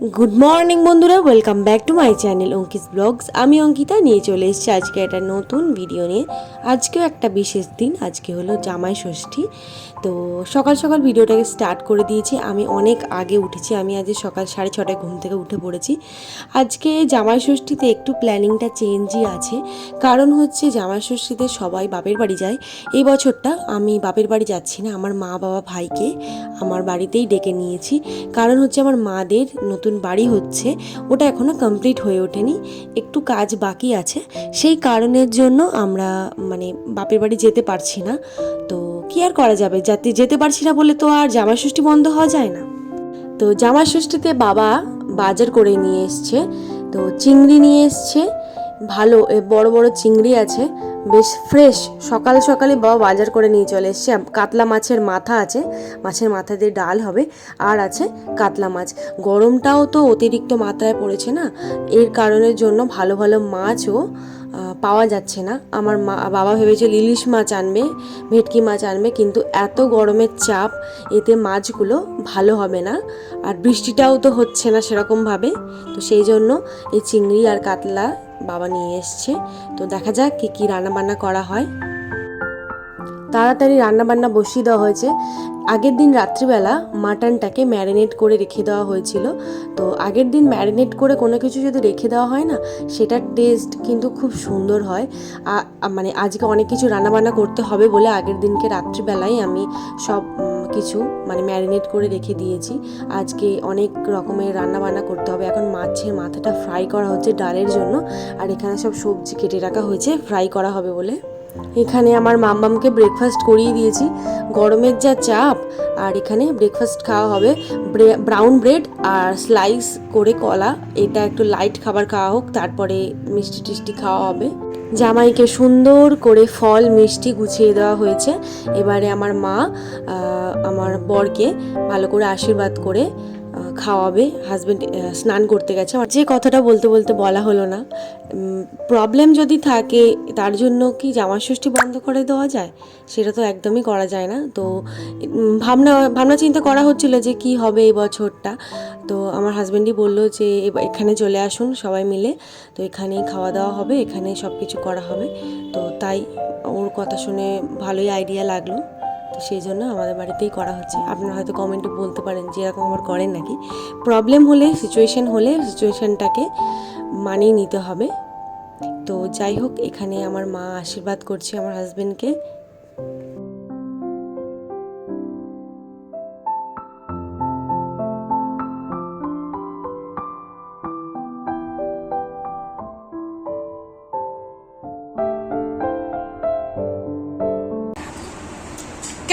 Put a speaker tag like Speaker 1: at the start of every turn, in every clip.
Speaker 1: Good morning বন্ধুরা। Welcome back to my channel Ankis blogs আমি অঙ্কিতা, নিয়ে চলে এসেছি আজকে একটা নতুন ভিডিও নিয়ে। আজকেও একটা বিশেষ দিন, আজকে হলো জামাই ষষ্ঠী। তো সকাল সকাল ভিডিওটাকে স্টার্ট করে দিয়েছি। আমি অনেক আগে উঠেছি। আমি আজ সকাল সাড়ে ছটায় ঘুম থেকে উঠে পড়েছি। আজকে জামাই ষষ্ঠীতে একটু প্ল্যানিংটা চেঞ্জই আছে। কারণ হচ্ছে জামাই ষষ্ঠীতে সবাই বাপের বাড়ি যায়। এই বছরটা আমি বাপের বাড়ি যাচ্ছি না। আমার মা, বাবা, ভাইকে আমার বাড়িতেই ডেকে নিয়েছি। কারণ হচ্ছে আমার মাদের নতুন বাড়ি হচ্ছে, ওটা এখনও কমপ্লিট হয়ে ওঠেনি। একটু কাজ বাকি আছে, সেই কারণের জন্য আমরা মানে বাপের বাড়ি যেতে পারছি না। তো কি আর করা যাবে? যাতে যেতে পারছি না বলে তো আর জামা ষষ্ঠী বন্ধ হওয়া যায় না। তো জামা ষষ্ঠীতে বাবা বাজার করে নিয়ে এসছে, তো চিংড়ি নিয়ে এসছে, ভালো বড় বড় চিংড়ি আছে বেশ ফ্রেশ। সকাল সকালে বাবা বাজার করে নিয়ে চলে এসছে। কাতলা মাছের মাথা আছে। মাছের মাথা দিয়ে ডাল হবে। আর আছে কাতলা মাছ। গরমটাও তো অতিরিক্ত মাত্রায় পড়েছে না? এর কারণের জন্য ভালো ভালো মাছও পাওয়া যাচ্ছে না। আমার মা, বাবা ভেবেছিল ইলিশ মাছ আনবে, ভেটকি মাছ আনবে, কিন্তু এত গরমের চাপ, এতে মাছগুলো ভালো হবে না। আর বৃষ্টিটাও তো হচ্ছে না সেরকমভাবে। তো সেই জন্য এই চিংড়ি আর কাতলা বাবা নিয়ে এসছে। তো দেখা যাক কী কী রান্নাবান্না করা হয়। তাড়াতাড়ি রান্নাবান্না বসিয়ে দেওয়া হয়েছে। আগের দিন রাত্রিবেলা মাটনটাকে ম্যারিনেট করে রেখে দেওয়া হয়েছিল। তো আগের দিন ম্যারিনেট করে কোনো কিছু যদি রেখে দেওয়া হয় না, সেটার টেস্ট কিন্তু খুব সুন্দর হয়। মানে আজকে অনেক কিছু রান্নাবান্না করতে হবে বলে আগের দিনকে রাত্রিবেলায় আমি সব কিছু মানে ম্যারিনেট করে রেখে দিয়েছি। আজকে অনেক রকমের রান্নাবান্না করতে হবে। এখন মাছের মাথাটা ফ্রাই করা হচ্ছে ডালের জন্য। আর এখানে সব সবজি কেটে রাখা হয়েছে, ফ্রাই করা হবে বলে। এখানে আমার মাম্মামকে ব্রেকফাস্ট করিয়ে দিয়েছি। গরমের যা চাপ, আর এখানে ব্রেকফাস্ট খাওয়া হবে। ব্রাউন ব্রেড আর স্লাইস করে কলা। এটা একটু লাইট খাবার খাওয়া হোক, তারপরে মিষ্টি টিষ্টি খাওয়া হবে। জামাইকে সুন্দর করে ফল, মিষ্টি গুছিয়ে দেওয়া হয়েছে। এবারে আমার মা আমার বরকে ভালো করে আশীর্বাদ করে খাওয়াবে হাজবেন্ড স্নান করতে গেছে। যে কথাটা বলতে বলতে বলা হলো না প্রবলেম যদি থাকে, তার জন্য কি জামা ষষ্ঠী বন্ধ করে দেওয়া যায়? সেটা তো একদমই করা যায় না। তো ভাবনা ভাবনা চিন্তা করা হচ্ছিল যে কি হবে এই বছরটা। তো আমার হাজব্যান্ডই বলল যে এখানে চলে আসুন সবাই মিলে। তো এখানেই খাওয়া দাওয়া হবে, এখানেই সব কিছু করা হবে। তো তাই ওর কথা শুনে ভালোই আইডিয়া লাগল। তো সেই জন্য আমাদের বাড়িতেই করা হচ্ছে। আপনারা হয়তো কমেন্টে বলতে পারেন যে এরকম আবার করেন নাকি? প্রবলেম হলে সিচুয়েশন হলে সিচুয়েশনটাকে মানিয়ে নিতে হবে। তো যাই হোক, এখানে আমার মা আশীর্বাদ করছে আমার হাজবেন্ডকে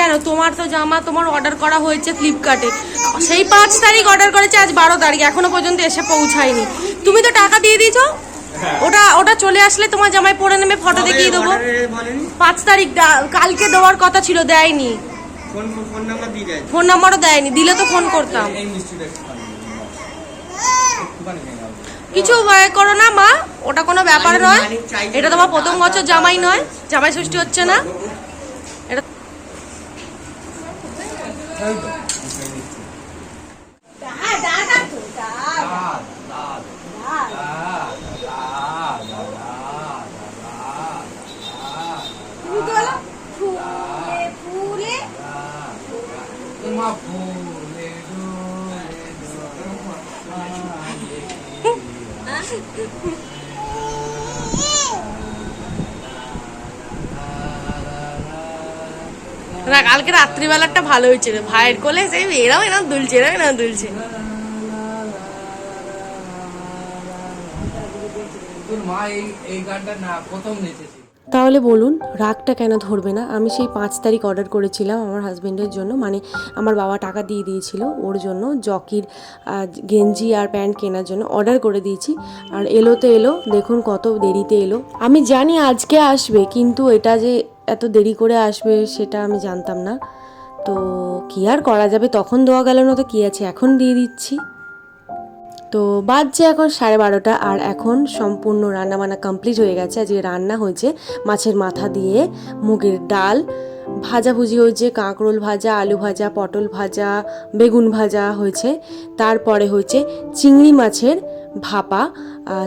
Speaker 2: কেন? তোমার তো জামা তোমার অর্ডার করা হয়েছে ফ্লিপকার্টে সেই পাঁচ তারিখ অর্ডার করেছে আজ বারো তারিখ এখনও পর্যন্ত এসে পৌঁছায়নি। তুমি তো টাকা দিয়ে দিয়েছ? ওটা ওটা চলে আসলে তোমার জামাই পরে নেমে ফটো দেখিয়ে দেবো। পাঁচ তারিখ কালকে দেওয়ার কথা ছিল দেয়নি।
Speaker 3: ফোন
Speaker 2: নাম্বারও দেয়নি দিলে তো ফোন করতাম। কিছু ভয় করো না মা ওটা কোনো ব্যাপার নয়। এটা তোমার প্রথম বছর জামাই নয় জামাই ষষ্ঠী হচ্ছে না।
Speaker 3: এই তো, এই মিষ্টি।
Speaker 2: না কালকে রাত্রিবেলাটা ভালো হয়েছে রে ভাইয়ের কোলে সেই এরাও এরম দুলছে এরাও এরম দুলছে।
Speaker 1: তাহলে বলুন রাগটা কেন ধরবে না? আমি সেই পাঁচ তারিখ অর্ডার করেছিলাম আমার হাজবেন্ডের জন্য মানে আমার বাবা টাকা দিয়ে দিয়েছিল ওর জন্য জকির গেঞ্জি আর প্যান্ট কেনার জন্য অর্ডার করে দিয়েছি। আর এলো তো এলো দেখুন কত দেরিতে এলো। আমি জানি আজকে আসবে কিন্তু এটা যে এত দেরি করে আসবে সেটা আমি জানতাম না। তো কি আর করা যাবে? তখন দেওয়া গেল না তো কী আছে? এখন দিয়ে দিচ্ছি। তো বাজছে এখন সাড়ে বারোটা আর এখন সম্পূর্ণ রান্নাবান্না কমপ্লিট হয়ে গেছে। আজকে রান্না হয়েছে মাছের মাথা দিয়ে মুগের ডাল, ভাজাভুজি হয়েছে, কাঁকরোল ভাজা, আলু ভাজা, পটল ভাজা, বেগুন ভাজা হয়েছে। তারপরে হয়েছে চিংড়ি মাছের ভাপা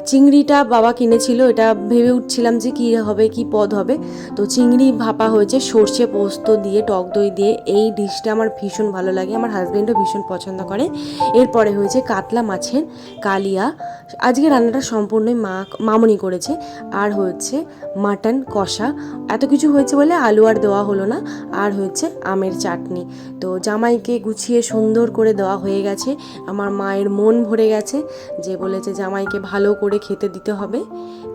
Speaker 1: চিংড়িটা বাবা কিনেছিল, এটা ভেবে উঠছিলাম যে কী হবে, কি পদ হবে। তো চিংড়ি ভাপা হয়েছে, সর্ষে পোস্ত দিয়ে, টক দই দিয়ে। এই ডিশটা আমার ভীষণ ভালো লাগে, আমার হাজব্যান্ডও ভীষণ পছন্দ করে। এরপরে হয়েছে কাতলা মাছের কালিয়া। আজকে রান্নাটা সম্পূর্ণই মা, মামনি করেছে। আর হচ্ছে মাটন কষা। এত কিছু হয়েছে বলে আলু আর দেওয়া হলো না। আর হচ্ছে আমের চাটনি। তো জামাইকে গুছিয়ে সুন্দর করে দেওয়া হয়ে গেছে। আমার মায়ের মন ভরে গেছে যে বলেছে জামাইকে ভালো করে খেতে দিতে হবে।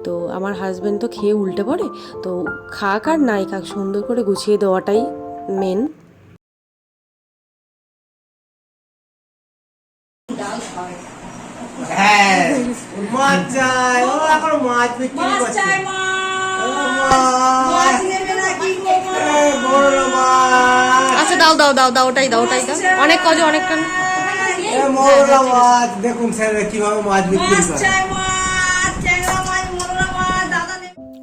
Speaker 1: তো আমার হাজব্যান্ড তো খেয়ে উল্টে পড়ে। তো খাক আর নাই খাক সুন্দর করে গুছিয়ে দেওয়াটাই মেন
Speaker 3: হ্যাঁ মাছ
Speaker 2: আচ্ছা দাও দাও দাও দাও ওটাই দাও ওটাই দাও। অনেক কজে অনেকটা
Speaker 3: দেখুন স্যার কীভাবে মাছ বিক্রি করে।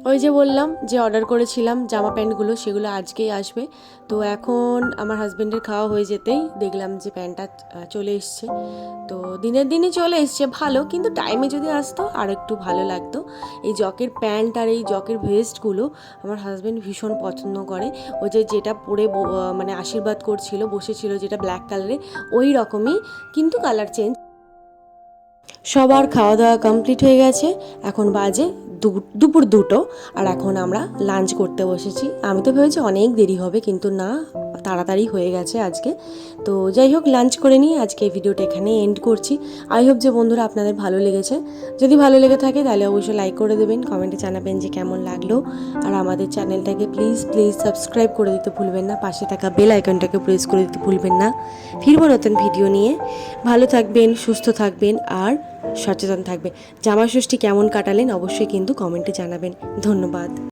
Speaker 1: ওই যে বললাম যে অর্ডার করেছিলাম জামা প্যান্টগুলো, সেগুলো আজকেই আসবে। তো এখন আমার হাজব্যান্ডের খাওয়া হয়ে যেতেই দেখলাম যে প্যান্টটা চলে এসছে। তো দিনের দিনে চলে এসছে, ভালো, কিন্তু টাইমে যদি আসতো আর একটু ভালো লাগতো। এই জকের প্যান্ট আর এই জকের ভেস্টগুলো আমার হাজব্যান্ড ভীষণ পছন্দ করে। ওই যে যেটা পরে মানে আশীর্বাদ করছিল, বসেছিল যেটা ব্ল্যাক কালারে ওই রকমই, কিন্তু কালার চেঞ্জ সবার খাওয়া দাওয়া কমপ্লিট হয়ে গেছে। এখন বাজে দুপুর দুটো, আর এখন আমরা লাঞ্চ করতে বসেছি। আমি তো ভেবেছি অনেক দেরি হবে, কিন্তু না, তাড়াতাড়ি হয়ে গেছে আজকে। তো যাই হোক লাঞ্চ করে নিই আজকে ভিডিওটা এখানে এন্ড করছি। আই হোপ যে বন্ধুরা আপনাদের ভালো লেগেছে। যদি ভালো লেগে থাকে, তাহলে অবশ্যই লাইক করে দেবেন কমেন্টে জানাবেন যে কেমন লাগল। আর আমাদের চ্যানেলটাকে প্লিজ প্লিজ সাবস্ক্রাইব করে দিতে ভুলবেন না। পাশে থাকা বেল আইকনটাকে প্রেস করে দিতে ভুলবেন না। ফিরবো নতুন ভিডিও নিয়ে। ভালো থাকবেন, সুস্থ থাকবেন, আর সচেতন থাকবে। জামাষষ্ঠী কেমন কাটালেন অবশ্যই কিন্তু কমেন্টে জানাবেন। ধন্যবাদ।